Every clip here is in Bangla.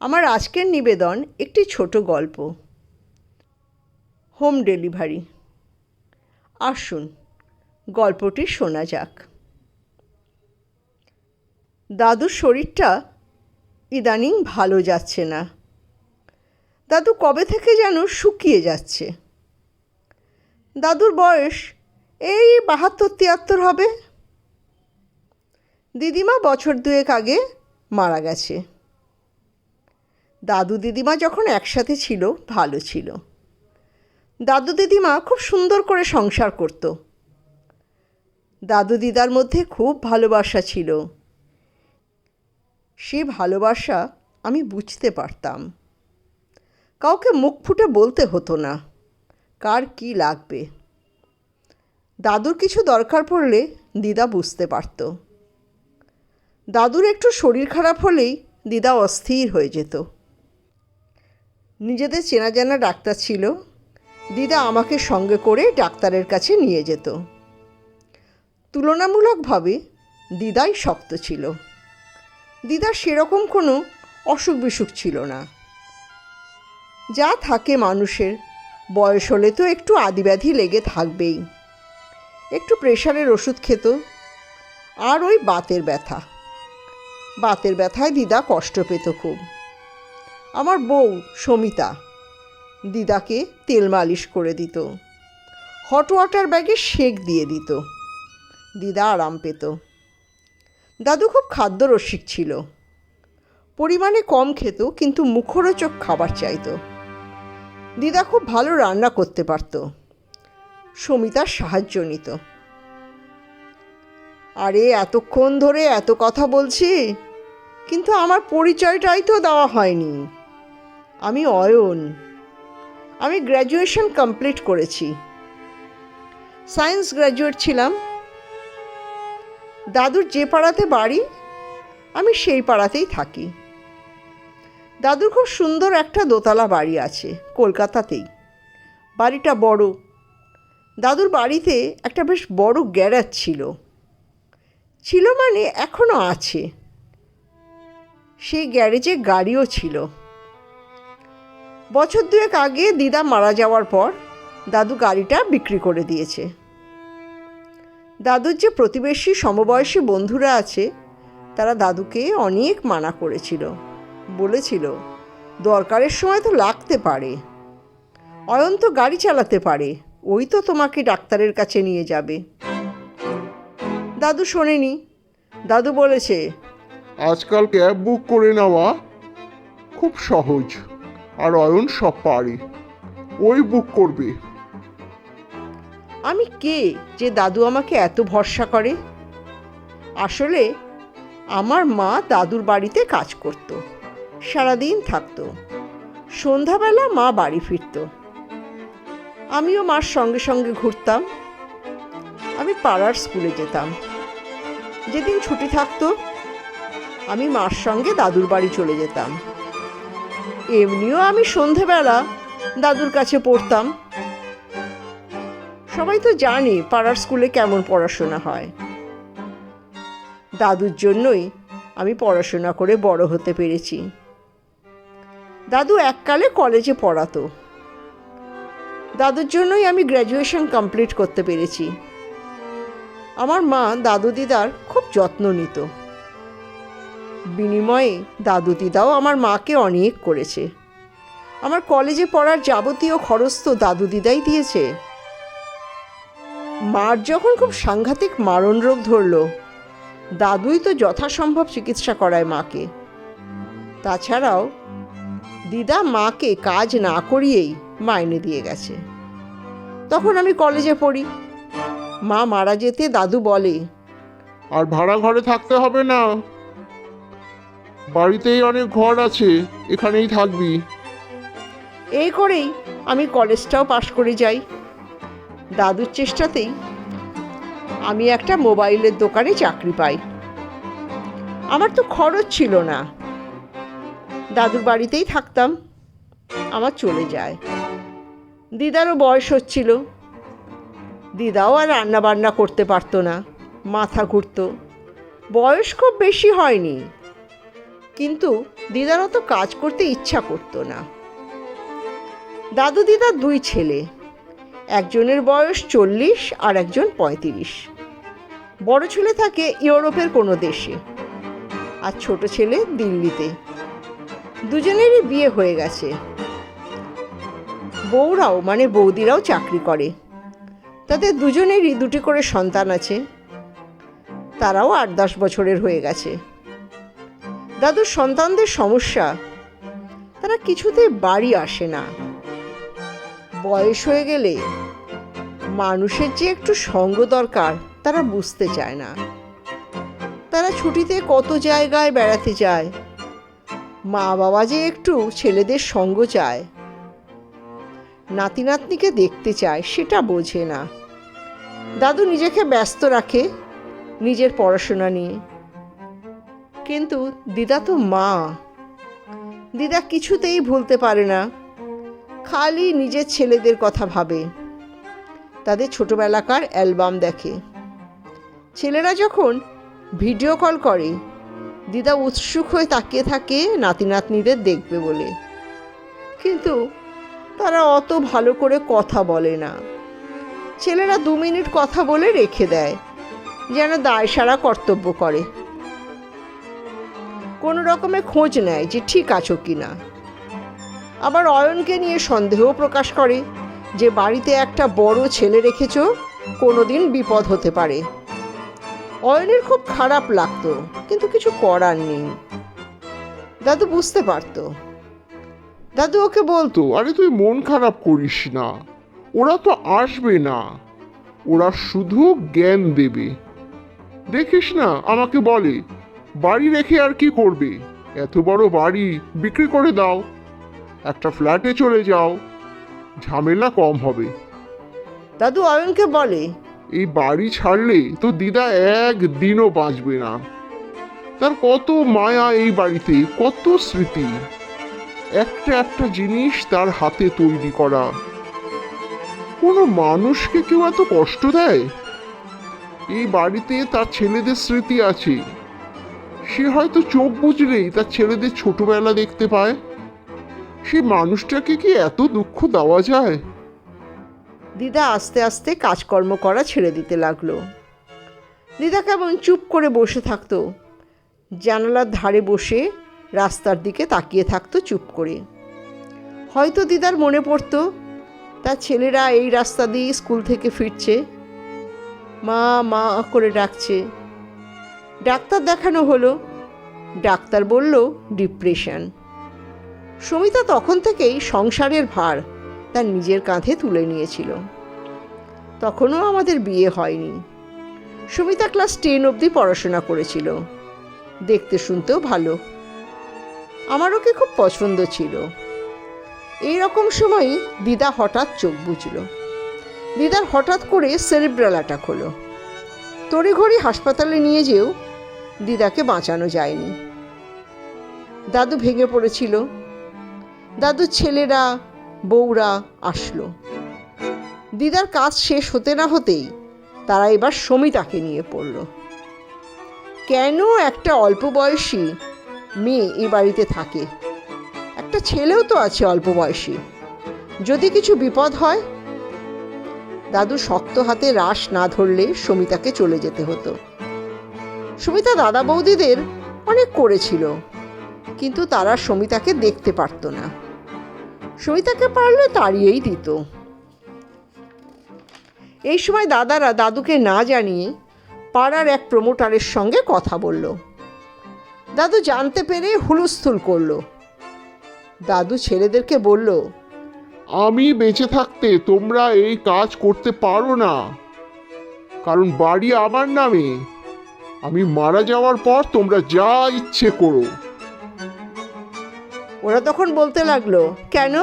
আমার আজকের নিবেদন একটি ছোট গল্প। Home delivery. আসুন, গল্পটি শোনা যাক। দাদুর শরীরটা ইদানিং ভালো যাচ্ছে না। দাদু কবে থেকে যেন শুকিয়ে যাচ্ছে। দাদুর বয়স এই বাহাত্তর তিয়াত্তর হবে। দিদিমা বছর দুয়েক আগে মারা গেছে। দাদু দিদিমা যখন একসাথে ছিল, ভালো ছিল। দাদু দিদিমা খুব সুন্দর করে সংসার করত। দাদু দিদার মধ্যে খুব ভালোবাসা ছিল। সে ভালোবাসা আমি বুঝতে পারতাম। কাউকে মুখ ফুটে বলতে হতো না, কার কি লাগবে। দাদুর কিছু দরকার পড়লে দিদা বুঝতে পারতো। দাদুর একটু শরীর খারাপ হলেই দিদা অস্থির হয়ে যেত। নিজেদের চেনা জানা ডাক্তার ছিল। দিদা আমাকে সঙ্গে করে ডাক্তারের কাছে নিয়ে যেত। তুলনামূলকভাবে দিদাই শক্ত ছিল। দিদার সেরকম কোনো অসুখ বিসুখ ছিল না। যা থাকে মানুষের, বয়স হলে তো একটু আদিব্যাধি লেগে থাকবেই। একটু প্রেশারের ওষুধ খেত। আর ওই বাতের ব্যথা। বাতের ব্যথায় দিদা কষ্ট পেত খুব। আমার বউ সমিতা। দিদাকে তেল মালিশ করে দিত। হট ওয়াটার ব্যাগে সেক দিয়ে দিত। দিদা আরাম পেত। দাদু খুব খাদ্যরসিক ছিল। পরিমাণে কম খেত, কিন্তু মুখরোচক খাবার চাইত। দিদা খুব ভালো রান্না করতে পারত। সমিতার সাহায্য নিত। আরে, এতক্ষণ ধরে এত কথা বলছি, কিন্তু আমার পরিচয়টাই তো দেওয়া হয়নি। আমি অয়ন। আমি গ্র্যাজুয়েশন কমপ্লিট করেছি। সায়েন্স গ্র্যাজুয়েট ছিলাম। দাদুর যে পাড়াতে বাড়ি, আমি সেই পাড়াতেই থাকি। দাদুর খুব সুন্দর একটা দোতলা বাড়ি আছে, কলকাতাতেই। বাড়িটা বড়। দাদুর বাড়িতে একটা বেশ বড় গ্যারেজ ছিল। ছিল মানে এখনও আছে। সেই গ্যারেজে গাড়িও ছিল। বছর দুয়েক আগে দিদা মারা যাওয়ার পর দাদু গাড়িটা বিক্রি করে দিয়েছে। দাদুর যে প্রতিবেশী সমবয়সী বন্ধুরা আছে, তারা দাদুকে অনেক মানা করেছিল। বলেছিল, দরকারের সময় তো লাগতে পারে। অয়ন তো গাড়ি চালাতে পারে, ওই তো তোমাকে ডাক্তারের কাছে নিয়ে যাবে। দাদু শোনেনি। দাদু বলেছে আজকাল ক্যাব বুক করে নেওয়া খুব সহজ। আর অয়ন সব পারে। ওই বুক করবে। আমি কে যে দাদু আমাকে এত ভরসা করে? আসলে আমার মা দাদুর বাড়িতে কাজ করত, সারাদিন থাকতো। সন্ধ্যাবেলা মা বাড়ি ফিরত। আমিও মার সঙ্গে সঙ্গে ঘুরতাম। আমি পাড়ার স্কুলে যেতাম। যেদিন ছুটি থাকতো, আমি মার সঙ্গে দাদুর বাড়ি চলে যেতাম। এমনিও আমি সন্ধেবেলা দাদুর কাছে পড়তাম। সবাই তো জানে পাড়ার স্কুলে কেমন পড়াশোনা হয়। দাদুর জন্যই আমি পড়াশোনা করে বড় হতে পেরেছি। দাদু এককালে কলেজে পড়াতো। দাদুর জন্যই আমি গ্র্যাজুয়েশন কমপ্লিট করতে পেরেছি। আমার মা দাদু দিদার খুব যত্ন নিত। বিনিময়ে দাদু দিদাও আমার মাকে অনেক করেছে। আমার কলেজে পড়ার যাবতীয় খরচ তো দাদু দিদাই দিয়েছে। মার যখন খুব সাংঘাতিক মারণ রোগ ধরলো, দাদুই তো যথাসম্ভব চিকিৎসা করায় মাকে। তাছাড়াও দিদা মাকে কাজ না করিয়েই মাইনে দিয়ে গেছে। তখন আমি কলেজে পড়ি। মা মারা যেতে দাদু বলে, আর ভাড়া ঘরে থাকতে হবে না। বাড়িতেই অনেক ঘর আছে, এখানেই থাকবি। এই করেই আমি কলেজটাও পাশ করে যাই। দাদুর চেষ্টাতেই আমি একটা মোবাইলের দোকানে চাকরি পাই। আমার তো খরচ ছিল না। দাদুর বাড়িতেই থাকতাম, আমার চলে যায়। দিদারও বয়স হচ্ছিল। দিদাও আর রান্না বান্না করতে পারতো না, মাথা ঘুরতো। বয়স খুব বেশি হয়নি। কিন্তু দিদার অত কাজ করতে ইচ্ছা করতো না। দাদু দিদার দুই ছেলে, একজনের বয়স চল্লিশ আর একজন পঁয়ত্রিশ। বড় ছেলে থাকে ইউরোপের কোনো দেশে আর ছোট ছেলে দিল্লিতে। দুজনেরই বিয়ে হয়ে গেছে। বউরাও মানে বৌদিরাও চাকরি করে। তাদের দুজনেরই দুটি করে সন্তান আছে। তারাও আট দশ বছরের হয়ে গেছে। দাদুর সন্তানদের সমস্যা, তারা কিছুতে বাড়ি আসে না। বয়স হয়ে গেলে মানুষের যে একটু সঙ্গ দরকার, তারা বুঝতে চায় না। তারা ছুটিতে কত জায়গায় বেড়াতে যায় মা বাবা যে একটু ছেলেদের সঙ্গ চায় নাতি নাতনিকে দেখতে চায়, সেটা বোঝে না। দাদু নিজেকে ব্যস্ত রাখে, নিজের পড়াশোনা নিয়ে। কিন্তু দিদা তো মা। দিদা কিছুতেই ভুলতে পারে না। খালি নিজের ছেলেদের কথা ভাবে। তাদের ছোটবেলাকার অ্যালবাম দেখে। ছেলেরা যখন ভিডিও কল করে, দিদা উৎসুক হয়ে তাকিয়ে থাকে নাতি নাতনিদের দেখবে বলে। কিন্তু তারা অত ভালো করে কথা বলে না। ছেলেরা দু মিনিট কথা বলে রেখে দেয়, যেন দায় সারা কর্তব্য করে। কোনো রকমে খোঁজ নেয় যে ঠিক আছো কি না। আবার অয়নকে নিয়ে সন্দেহ প্রকাশ করে যে বাড়িতে একটা বড় ছেলে রেখেছ কোনো দিন বিপদ হতে পারে। অয়নের খুব খারাপ লাগতো, কিন্তু কিছু করার নেই। দাদু বুঝতে পারতো। দাদু ওকে বলতো, আরে তুই মন খারাপ করিস না, ওরা তো আসবে না, ওরা শুধু জ্ঞান দেবে। দেখিস না, আমাকে বলে বাড়ি রেখে আর কি করবে? এত বড় বাড়ি বিক্রি করে দাও। একটা ফ্ল্যাটে চলে যাও। ঝামেলা কম হবে। দাদু অয়নকে বলে। এই বাড়ি ছাড়লে তো দিদা একদিনও বাঁচবে না। তার কত মায়া এই বাড়িতে কত স্মৃতি। একটা একটা জিনিস তার হাতে তৈরি করা। কোনো মানুষকে কেউ এত কষ্ট দেয়? এই বাড়িতে তার ছেলেদের স্মৃতি আছে। সে হয়তো চোখ বুঝলেই তার ছেলেদের ছোটবেলা দেখতে পায়। সে মানুষটাকে কি এত দুঃখ দেওয়া যায়? দিদা আস্তে আস্তে কাজকর্ম করা ছেড়ে দিতে লাগল। দিদা কেমন চুপ করে বসে থাকতো। জানালার ধারে বসে রাস্তার দিকে তাকিয়ে থাকতো চুপ করে। হয়তো দিদার মনে পড়তো তার ছেলেরা এই রাস্তা দিয়ে স্কুল থেকে ফিরছে। মা মা করে ডাকছে। ডাক্তার দেখানো হলো। ডাক্তার বলল ডিপ্রেশন সমিতা তখন থেকেই সংসারের ভার তার নিজের কাঁধে তুলে নিয়েছিল। তখনও আমাদের বিয়ে হয়নি। সুমিতা ক্লাস টেন অবধি পড়াশোনা করেছিল। দেখতে শুনতেও ভালো। আমার ওকে খুব পছন্দ ছিল। এই রকম সময়ই দিদা হঠাৎ চোখ বুঝল দিদার হঠাৎ করে সেরিব্রাল অ্যাটাক হলো। তড়িঘড়ি হাসপাতালে নিয়ে যেও দিদাকে বাঁচানো যায়নি। দাদু ভেঙে পড়েছিল। দাদুর ছেলেরা, বউরা আসলো। দিদার কাজ শেষ হতে না হতেই তারা এবার সমিতাকে নিয়ে পড়ল। কেন একটা অল্প বয়সী মেয়ে এ বাড়িতে থাকে? একটা ছেলেও তো আছে অল্প বয়সী। যদি কিছু বিপদ হয়? দাদু শক্ত হাতে রাস না ধরলে সমিতাকে চলে যেতে হতো। সমিতা দাদা বৌদিদের অনেক করেছিল, কিন্তু তারা সমিতাকে দেখতে পারতো না। সমিতাকে পারলে তাড়িয়েই দিত। এই সময় দাদারা দাদুকে না জানিয়ে পাড়ার এক প্রমোটারের সঙ্গে কথা বলল। দাদু জানতে পেরে হুলস্থুল করল। দাদু ছেলেদেরকে বলল, আমি বেঁচে থাকতে তোমরা এই কাজ করতে পারো না, কারণ বাড়ি আমার নামে। আমি মারা যাওয়ার পর তোমরা যা ইচ্ছে করো। ওরা তখন বলতে লাগল কেন?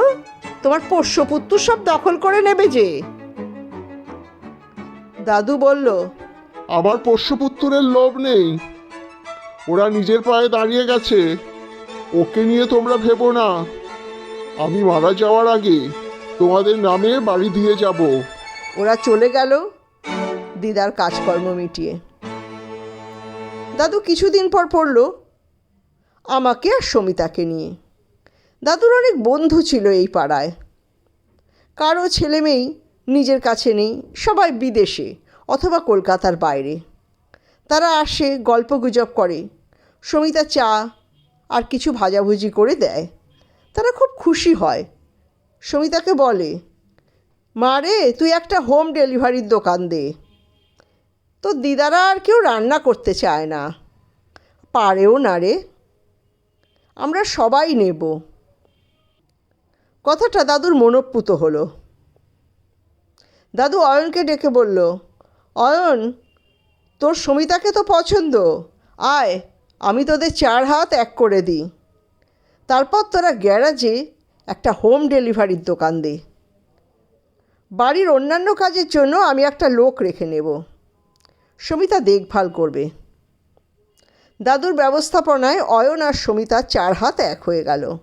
তোমার পোষ্যপুত্র সব দখল করে নেবে যে? দাদু বলল আমার পোষ্যপুত্রের লোভ নেই। ওরা নিজের পায়ে দাঁড়িয়ে গেছে। ওকে নিয়ে তোমরা ভেবো না। আমি মারা যাওয়ার আগে তোমাদের নামে বাড়ি দিয়ে যাব। ওরা চলে গেল দিদার কাজকর্ম মিটিয়ে। দাদু কিছুদিন পর পড়ল আমাকে আর সমিতাকে নিয়ে। দাদুর অনেক বন্ধু ছিল এই পাড়ায়। কারও ছেলে মেয়েই নিজের কাছে নেই, সবাই বিদেশে অথবা কলকাতার বাইরে। তারা আসে গল্পগুজব করে, সমিতা চা আর কিছু ভাজাভুজি করে দেয়। তারা খুব খুশি হয়। সমিতাকে বলে, মা রে, তুই একটা হোম ডেলিভারির দোকান দে। তো দিদারা আর কেউ রান্না করতে চায় না। পারেও না রে। আমরা সবাই নেব। কথাটা দাদুর মনোপ্পুত হলো। দাদু অয়নকে ডেকে বলল, অয়ন, তোর সমিতাকে তো পছন্দ। আয়, আমি তোদের চার হাত এক করে দিই। তারপর তোরা গ্যারাজে একটা হোম ডেলিভারির দোকান দে। বাড়ির অন্যান্য কাজের জন্য আমি একটা লোক রেখে নেব। সমিতা দেখভাল করবে। দাদুর ব্যবস্থাপনায় অয়ন আর সমিতা চার হাত এক হয়ে গেল।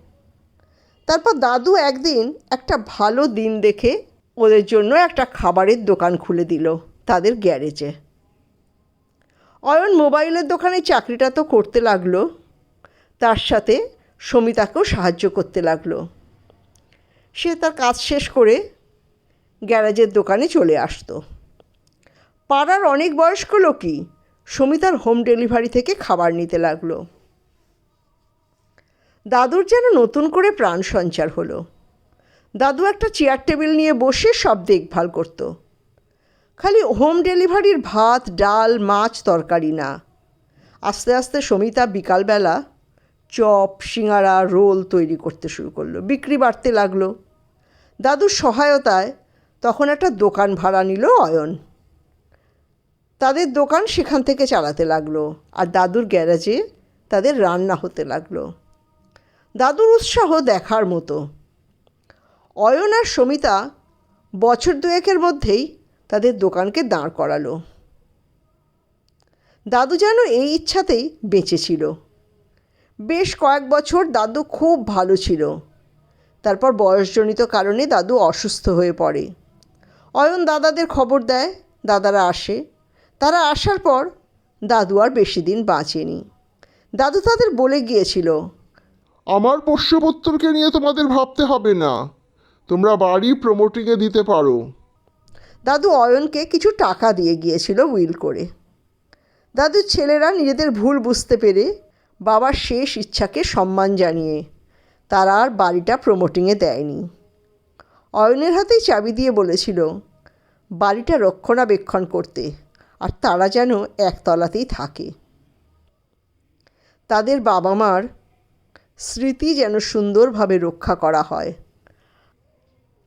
তারপর দাদু একদিন একটা ভালো দিন দেখে ওদের জন্য একটা খাবারের দোকান খুলে দিল তাদের গ্যারেজে। অয়ন মোবাইলের দোকানে চাকরিটা তো করতে লাগল, তার সাথে সমিতাকেও সাহায্য করতে লাগল। সে তার কাজ শেষ করে গ্যারেজের দোকানে চলে আসতো। পাড়ার অনেক বয়স্ক লোকই সমিতার হোম ডেলিভারি থেকে খাবার নিতে লাগল। দাদুর যেন নতুন করে প্রাণ সঞ্চার হলো। দাদু একটা চেয়ার টেবিল নিয়ে বসে সব দেখভাল করতো। খালি হোম ডেলিভারির ভাত, ডাল, মাছ, তরকারি না। আস্তে আস্তে সমিতা বিকালবেলা চপ সিঙাড়া রোল তৈরি করতে শুরু করল। বিক্রি বাড়তে লাগল। দাদুর সহায়তায় তখন একটা দোকান ভাড়া নিল অয়ন। তাদের দোকান সেখান থেকে চালাতে লাগল আর দাদুর গ্যারাজে তাদের রান্না হতে লাগল। দাদুর উৎসাহ দেখার মতো। অয়ন আর সমিতা বছর দুয়েকের মধ্যেই তাদের দোকানকে দাঁড় করালো। দাদু যেন এই ইচ্ছাতেই বেঁচেছিল বেশ কয়েক বছর দাদু খুব ভালো ছিল। তারপর বয়সজনিত কারণে দাদু অসুস্থ হয়ে পড়ে। অয়ন দাদাদের খবর দেয়, দাদারা আসে। তারা আসার পর দাদু আর বেশি দিন বাঁচেনি। দাদু তাদের বলে গিয়েছিল আমার পোষ্যপুত্রকে নিয়ে তোমাদের ভাবতে হবে না। তোমরা বাড়ি প্রমোটিংয়ে দিতে পারো। দাদু অয়নকে কিছু টাকা দিয়ে গিয়েছিল উইল করে। দাদুর ছেলেরা নিজেদের ভুল বুঝতে পেরে বাবার শেষ ইচ্ছাকে সম্মান জানিয়ে তারা আর বাড়িটা প্রমোটিংয়ে দেয়নি। অয়নের হাতেই চাবি দিয়ে বলেছিল বাড়িটা রক্ষণাবেক্ষণ করতে। আর তারা যেন একতলাতেই থাকে। তাদের বাবা মার স্মৃতি যেন সুন্দরভাবে রক্ষা করা হয়।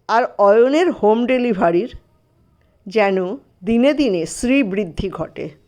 আর অয়নের হোম ডেলিভারির যেন দিনে দিনে শ্রীবৃদ্ধি ঘটে।